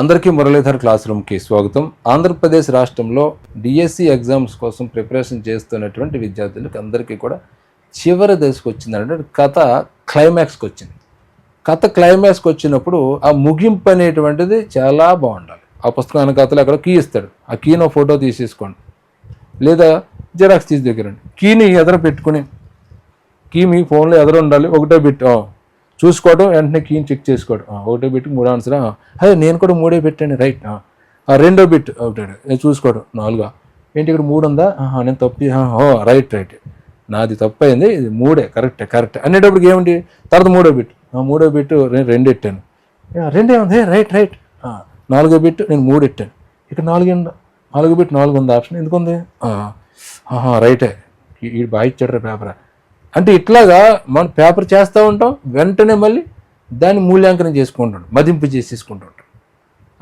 అందరికీ మురళీధర్ క్లాస్ రూమ్కి స్వాగతం. ఆంధ్రప్రదేశ్ రాష్ట్రంలో డిఎస్సి ఎగ్జామ్స్ కోసం ప్రిపరేషన్ చేస్తున్నటువంటి విద్యార్థులకు అందరికీ కూడా చివరి దశకు వచ్చిందంటే కథ క్లైమాక్స్కి వచ్చింది. కథ క్లైమాక్స్కి వచ్చినప్పుడు ఆ ముగింపు అనేటువంటిది చాలా బాగుండాలి. ఆ పుస్తకాన్ని కథలో అక్కడ కీ ఇస్తాడు. ఆ కీని ఫోటో తీసేసుకోండి. లేదా జిరాక్స్ తీసి దగ్గరండి కీని ఎదర పెట్టుకుని కీ మీ ఫోన్లో ఎదురు ఉండాలి ఒకటే బిట్ చూసుకోవడం వెంటనే కీని చెక్ చేసుకోవడం. ఒకటో బిట్ మూడు ఆన్సర్ అదే నేను కూడా మూడే పెట్టాను రైట్ రెండో బిట్ ఒకటాడు నేను చూసుకోవడం నాలుగా. ఏంటి ఇక్కడ మూడు ఉందా? నేను తప్పి ఓ రైట్ రైట్ నాది తప్పు అయింది ఇది మూడే కరెక్ట్ కరెక్ట్ అనేటప్పటికి ఏమిటి తర్వాత మూడో బిట్ ఆ, మూడో బిట్ నేను రెండు ఎట్టాను. రెండే ఉంది రైట్ రైట్ నాలుగో బిట్ నేను మూడు ఎట్టాను. ఇక్కడ నాలుగు నాలుగో బిట్ నాలుగు ఉంది? ఆప్షన్ ఎందుకు ఉంది రైటే ఈ- ఈ బాగా ఇచ్చాడు పేపర్. అంటే ఇట్లాగా మనం పేపర్ చేస్తూ ఉంటాం వెంటనే మళ్ళీ దాన్ని మూల్యాంకనం చేసుకుంటాడు మదింపు చేసేసుకుంటుంటాం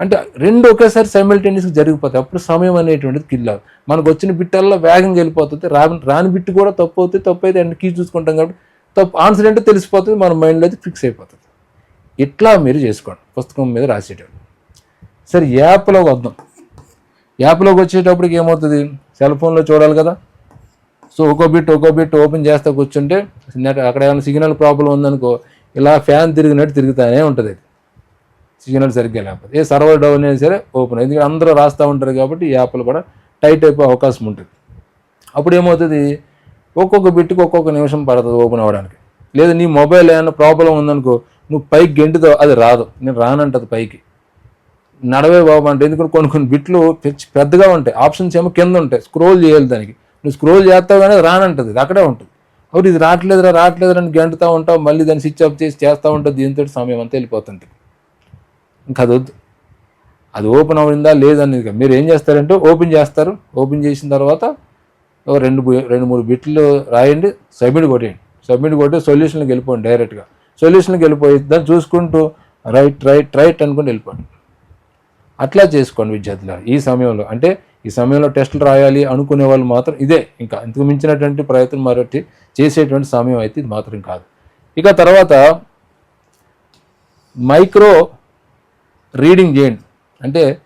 అంటే రెండు ఒకేసారి సైమిల్టేనియస్గా జరిగిపోతాయి. అప్పుడు సమయం అనేటువంటిది కిల్ మనకు వచ్చిన బిట్టల్లో వేగంగా వెళ్ళిపోతుంది. రాని రాని బిట్టు కూడా తప్పు అవుతుంది. తప్పు అయితే అండ్ కీ చూసుకుంటాం కాబట్టి తప్పు ఆన్సర్ ఏంటో తెలిసిపోతుంది. మన మైండ్లో అయితే ఫిక్స్ అయిపోతుంది. ఇట్లా మీరు చేసుకోండి. పుస్తకం మీద రాసేటప్పుడు సరే యాప్లోకి వద్దాం. యాప్లోకి వచ్చేటప్పటికి ఏమవుతుంది? సెల్ ఫోన్లో చూడాలి కదా. సో ఒక్కో బిట్ ఒక్కో బిట్ ఓపెన్ చేస్తా కూర్చుంటే నెట్ అక్కడ ఏమైనా సిగ్నల్ ప్రాబ్లం ఉందనుకో ఇలా ఫ్యాన్ తిరిగినట్టు తిరుగుతానే ఉంటుంది అది. సిగ్నల్ సరిగ్గా లేకపోతే ఏ సర్వర్ డౌన్ అయినా సరే ఓపెన్ ఎందుకంటే అందరూ రాస్తూ ఉంటారు కాబట్టి ఈ యాప్లు కూడా టైట్ అయిపోయే అవకాశం ఉంటుంది. అప్పుడు ఏమవుతుంది? ఒక్కొక్క బిట్కి ఒక్కొక్క నిమిషం పడుతుంది ఓపెన్ అవ్వడానికి. లేదా నీ మొబైల్ ఏమైనా ప్రాబ్లం ఉందనుకో నువ్వు పైకి గెంటుతో అది రాదు. నేను రానంటది పైకి. నడవే బాబు అంటే ఎందుకంటే కొన్ని కొన్ని బిట్లు పెద్దగా ఉంటాయి. ఆప్షన్స్ ఏమో కింద ఉంటాయి. స్క్రోల్ చేయాలి దానికి. నువ్వు స్క్రోల్ చేస్తావు కానీ రానంటుంది రానంటది అక్కడే ఉంటుంది. అవును ఇది రావట్లేదురా రావట్లేదురా అని గంటుతూ ఉంటావు మళ్ళీ దాన్ని స్విచ్ ఆఫ్ చేసి చేస్తూ ఉంటుంది దీంతో సమయం అంతా వెళ్ళిపోతుంది. ఇంకా అది వద్దు. అది ఓపెన్ అయిందా లేదనేది మీరు ఏం చేస్తారంటే ఓపెన్ చేస్తారు. ఓపెన్ చేసిన తర్వాత రెండు రెండు మూడు బిట్లు రాయండి సబ్మిట్ కొట్టేయండి. సబ్మిట్ కొట్టి సొల్యూషన్కి వెళ్ళిపోండి డైరెక్ట్గా సొల్యూషన్కి వెళ్ళిపోయి దాన్ని చూసుకుంటూ రైట్ రైట్ రైట్ అనుకుని వెళ్ళిపోండి. అట్లా చేసుకోండి విద్యార్థులు ఈ సమయంలో. అంటే ఈ సమయంలో టెస్టులు రాయాలి అనుకునే వాళ్ళు మాత్రం ఇదే. ఇంకా ఇంతకు మించినటువంటి ప్రయత్నం మరొకటి చేసేటువంటి సమయం అయితే ఇది మాత్రం కాదు. ఇక తర్వాత మైక్రో రీడింగ్ చేయండి. అంటే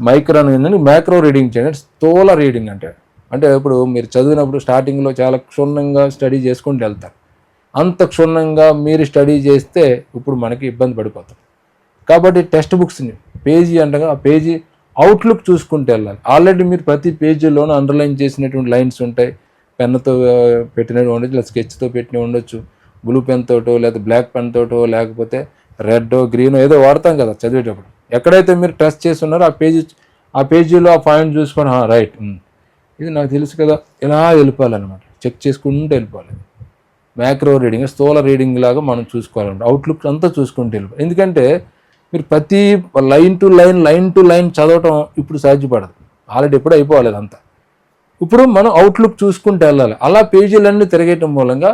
మైక్రో అనేది మైక్రో రీడింగ్ చేయండి. స్థూల రీడింగ్ అంటే. అంటే ఇప్పుడు మీరు చదివినప్పుడు స్టార్టింగ్లో చాలా క్షుణ్ణంగా స్టడీ చేసుకుంటూ వెళ్తారు. అంత క్షుణ్ణంగా మీరు స్టడీ చేస్తే ఇప్పుడు మనకి ఇబ్బంది పడిపోతాం. కాబట్టి టెక్స్ట్ బుక్స్ని పేజీ అంటగా ఆ పేజీ అవుట్లుక్ చూసుకుంటూ వెళ్ళాలి. ఆల్రెడీ మీరు ప్రతి పేజీలోనూ అండర్లైన్ చేసినటువంటి లైన్స్ ఉంటాయి. పెన్నుతో పెట్టినవి ఉండొచ్చు లేదా స్కెచ్తో పెట్టినవి ఉండొచ్చు. బ్లూ పెన్ తోటో లేదా బ్లాక్ పెన్ తోటో లేకపోతే రెడ్ గ్రీన్ ఏదో వాడతాం కదా చదివేటప్పుడు. ఎక్కడైతే మీరు టెస్ట్ చేసి ఉన్నారో ఆ పేజీ ఆ పేజీలో ఆ పాయింట్ చూసుకొని రైట్ ఇది నాకు తెలుసు కదా ఇలా వెళ్ళిపోవాలన్నమాట. చెక్ చేసుకుంటూ వెళ్ళిపోవాలి. మ్యాక్రో రీడింగ్ స్థూల రీడింగ్ లాగా మనం చూసుకోవాలన్నమాట. అవుట్లుక్ అంతా చూసుకుంటూ వెళ్ళిపోవాలి ఎందుకంటే మీరు ప్రతి line to line line to line చదవటం ఇప్పుడు సాధ్యపడదు. ఆల్రెడీ ఎప్పుడు అయిపోవాలి అదంతా ఇప్పుడు మనం అవుట్లుక్ చూసుకుంటూ వెళ్ళాలి. అలా పేజీలన్నీ తిరగేయటం మూలంగా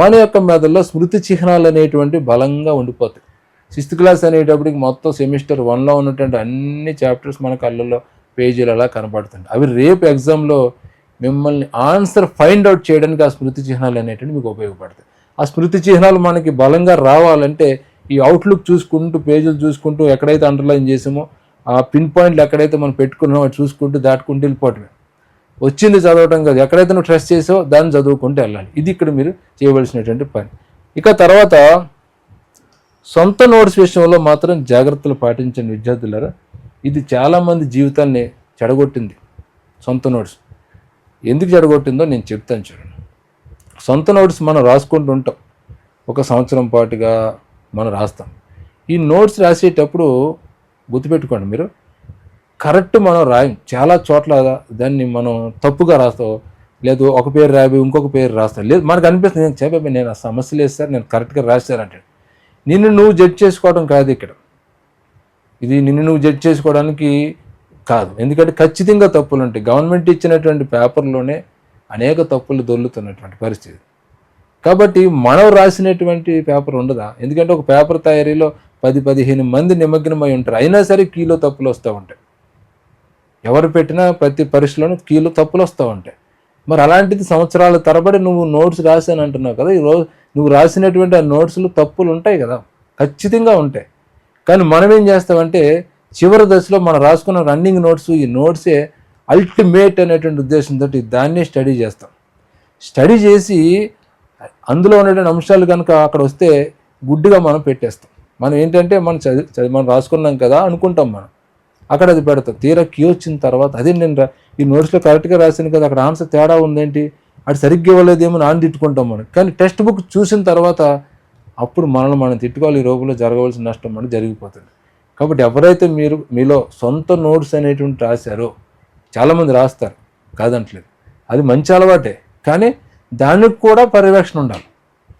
మన యొక్క మెదడులో స్మృతి చిహ్నాలు అనేటువంటి బలంగా ఉండిపోతాయి. సిక్స్త్ క్లాస్ అనేటప్పటికి మొత్తం సెమిస్టర్ వన్లో ఉన్నటువంటి అన్ని చాప్టర్స్ మన కళ్ళల్లో పేజీలు అలా కనపడుతుంది అవి రేపు ఎగ్జామ్లో మిమ్మల్ని ఆన్సర్ ఫైండ్ అవుట్ చేయడానికి ఆ స్మృతి చిహ్నాలు అనేటివి మీకు ఉపయోగపడతాయి. ఆ స్మృతి చిహ్నాలు మనకి బలంగా రావాలంటే ఈ అవుట్లుక్ చూసుకుంటూ పేజీలు చూసుకుంటూ ఎక్కడైతే అండర్లైన్ చేసామో ఆ పిన్ పాయింట్లు ఎక్కడైతే మనం పెట్టుకున్నామో చూసుకుంటూ దాటుకుంటూ వెళ్ళిపోవటమే. వచ్చింది చదవటం కాదు. ఎక్కడైతే నువ్వు ట్రస్ట్ చేసావో దాన్ని చదువుకుంటూ వెళ్ళాలి. ఇది ఇక్కడ మీరు చేయవలసినటువంటి పని. ఇక తర్వాత సొంత నోట్స్ విషయంలో మాత్రం జాగ్రత్తలు పాటించండి విద్యార్థులారా. ఇది చాలామంది జీవితాన్ని చెడగొట్టింది సొంత నోట్స్ ఎందుకు చెడగొట్టిందో నేను చెప్తాను చూడండి. సొంత నోట్స్ మనం రాసుకుంటూ ఉంటాం. ఒక సంవత్సరం పాటుగా మనం రాస్తాం. ఈ నోట్స్ రాసేటప్పుడు గుర్తుపెట్టుకోండి మీరు. కరెక్ట్ మనం రాయం. చాలా చోట్ల దాన్ని మనం తప్పుగా రాస్తాం. లేదు ఒక పేరు రాబి ఇంకొక పేరు రాస్తావు లేదు మనకు అనిపిస్తుంది నేను చెప్పే నేను ఆ సమస్య లేదు సార్ నేను కరెక్ట్గా రాశానంటాడు నిన్ను నువ్వు జడ్జ్ చేసుకోవడం కాదు ఇక్కడ. ఇది నిన్ను నువ్వు జడ్జ్ చేసుకోవడానికి కాదు. ఎందుకంటే ఖచ్చితంగా తప్పులు ఉంటాయి. గవర్నమెంట్ ఇచ్చినటువంటి పేపర్లోనే అనేక తప్పులు దొల్లుతున్నటువంటి పరిస్థితి. కాబట్టి మనం రాసినటువంటి పేపర్ ఉండదా? ఎందుకంటే ఒక పేపర్ తయారీలో పది పదిహేను మంది నిమగ్నమై ఉంటారు. అయినా సరే కీలో తప్పులు వస్తూ ఉంటాయి. ఎవరు పెట్టినా ప్రతి పరీక్షలోనూ కీలో తప్పులు వస్తూ ఉంటాయి. మరి అలాంటిది సంవత్సరాల తరబడి నువ్వు నోట్స్ రాశాను అంటున్నావు కదా ఈరోజు నువ్వు రాసినటువంటి ఆ నోట్స్లో తప్పులు ఉంటాయి కదా ఖచ్చితంగా ఉంటాయి. కానీ మనం ఏం చేస్తామంటే చివరి దశలో మనం రాసుకున్న రన్నింగ్ నోట్స్ ఈ నోట్సే అల్టిమేట్ అనేటువంటి ఉద్దేశంతో దాన్నే స్టడీ చేస్తాం. స్టడీ చేసి అందులో ఉన్నటువంటి అంశాలు కనుక అక్కడ వస్తే గుడ్డిగా మనం పెట్టేస్తాం. మనం ఏంటంటే మనం చదివి చదివి మనం రాసుకున్నాం కదా అనుకుంటాం మనం. అక్కడ అది పెడతాం. తీరా క్యూ వచ్చిన తర్వాత అదే నేను రా- ఈ నోట్స్లో కరెక్ట్గా రాశాను కదా అక్కడ ఆన్సర్ తేడా ఉందేంటి? అది సరిగ్గా ఇవ్వలేదేమో నాన్న తిట్టుకుంటాం మనం. కానీ టెక్స్ట్ బుక్ చూసిన తర్వాత అప్పుడు మనల్ని మనం తిట్టుకోవాలి ఈ రోజుల్లో జరగవలసిన నష్టం మనం జరిగిపోతుంది. కాబట్టి ఎవరైతే మీరు మీలో సొంత నోట్స్ అనేటువంటి రాశారో చాలామంది రాస్తారు. కాదంటలేదు. అది మంచి అలవాటే. కానీ దానికి కూడా పర్యవేక్షణ ఉండాలి.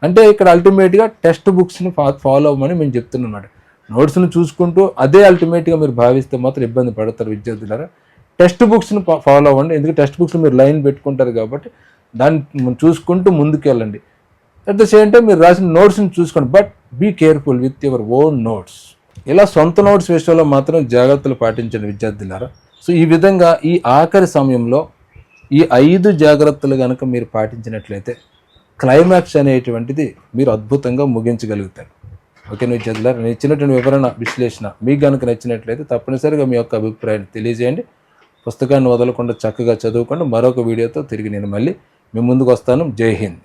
అంటే ఇక్కడ అల్టిమేట్గా టెక్స్ట్ బుక్స్ని ఫా ఫాలో అవ్వమని మేము చెప్తున్నాం నోట్స్ని చూసుకుంటూ అదే అల్టిమేట్గా మీరు భావిస్తే మాత్రం ఇబ్బంది పడతారు విద్యార్థులారా. టెక్స్ట్ బుక్స్ని ఫాలో అవ్వండి. ఎందుకంటే టెక్స్ట్ బుక్స్ మీరు లైన్ పెట్టుకుంటారు కాబట్టి దాన్ని చూసుకుంటూ ముందుకెళ్ళండి. అట్ ద సేమ్ టైం మీరు రాసిన నోట్స్ని చూసుకోండి. But be careful with your own notes ఇలా సొంత నోట్స్ విషయంలో మాత్రం జాగ్రత్తలు పాటించండి విద్యార్థులారా. సో ఈ విధంగా ఈ ఆఖరి సమయంలో ఈ ఐదు జాగ్రత్తలు కనుక మీరు పాటించినట్లయితే క్లైమాక్స్ అనేటువంటిది మీరు అద్భుతంగా ముగించగలుగుతారు. ఓకే విద్యార్థులారా నేను ఇచ్చినటువంటి వివరణ విశ్లేషణ మీకు కనుక నచ్చినట్లయితే తప్పనిసరిగా మీ యొక్క అభిప్రాయాన్ని తెలియజేయండి. పుస్తకాన్ని వదలకుండా చక్కగా చదువుకోండి. మరొక వీడియోతో తిరిగి నేను మళ్ళీ మీ ముందుకు వస్తాను. జై హింద్.